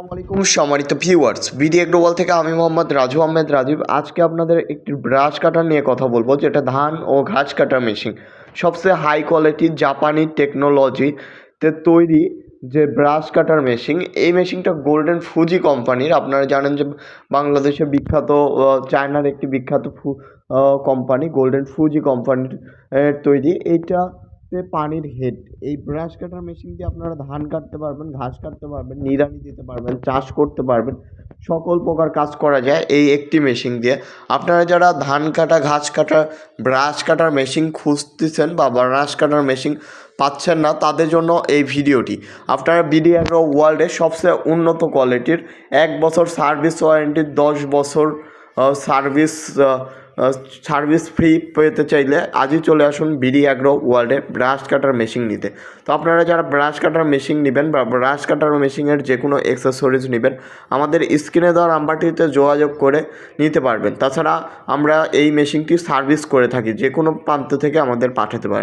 আসসালামু আলাইকুম সম্মানিত ভিউয়ার্স বিডি গ্লোবাল থেকে আমি মোহাম্মদ রাজু আহমেদ রাজীব। আজকে আপনাদের একটি ব্রাশ কাটার নিয়ে কথা বলব, যেটা ধান ও ঘাস কাটার মেশিন সবচেয়ে হাই কোয়ালিটির জাপানি টেকনোলজিতে তৈরি যে ব্রাশ কাটার মেশিন এই মেশিনটা গোল্ডেন ফুজি কোম্পানির আপনারা জানেন যে বাংলাদেশের বিখ্যাত চায়নার একটি বিখ্যাত কোম্পানি গোল্ডেন ফুজি কোম্পানির তৈরি। পানির হেড এই ব্রাশ কাটার মেশিন দিয়ে আপনারা ধান কাটতে পারবেন, ঘাস কাটতে পারবেন, নিড়ানি দিতে পারবেন, চাষ করতে পারবেন, সকল প্রকার কাজ করা যায় এই একটি মেশিন দিয়ে। আপনারা যারা ধান কাটা, ঘাস কাটা ব্রাশ কাটার মেশিন খুঁজতেছেন বা ব্রাশ কাটার মেশিন পাচ্ছেন না, তাদের জন্য এই ভিডিওটি। আপনারা বিডি অ্যাগ্রো ওয়ার্ল্ডের সবচেয়ে উন্নত কোয়ালিটির এক বছর সার্ভিস ওয়ারেন্টি দশ বছর সার্ভিস সার্ভিস ফ্রি পেতে চাইলে আজই চলে আসুন বিডি অ্যাগ্রো ওয়ার্ল্ডে ব্রাশ কাটার মেশিন নিতে। তো আপনারা যারা ব্রাশ কাটার মেশিন নেবেন বা ব্রাশ কাটার মেশিনের যে কোনো অ্যাক্সেসরিজ নেবেন, আমাদের স্ক্রিনে দেওয়া নাম্বারটিতে যোগাযোগ করে নিতে পারবেন। তাছাড়া আমরা এই মেশিনটি সার্ভিস করে থাকি যে কোনো প্রান্ত থেকে আমাদের পাঠাতে পারেন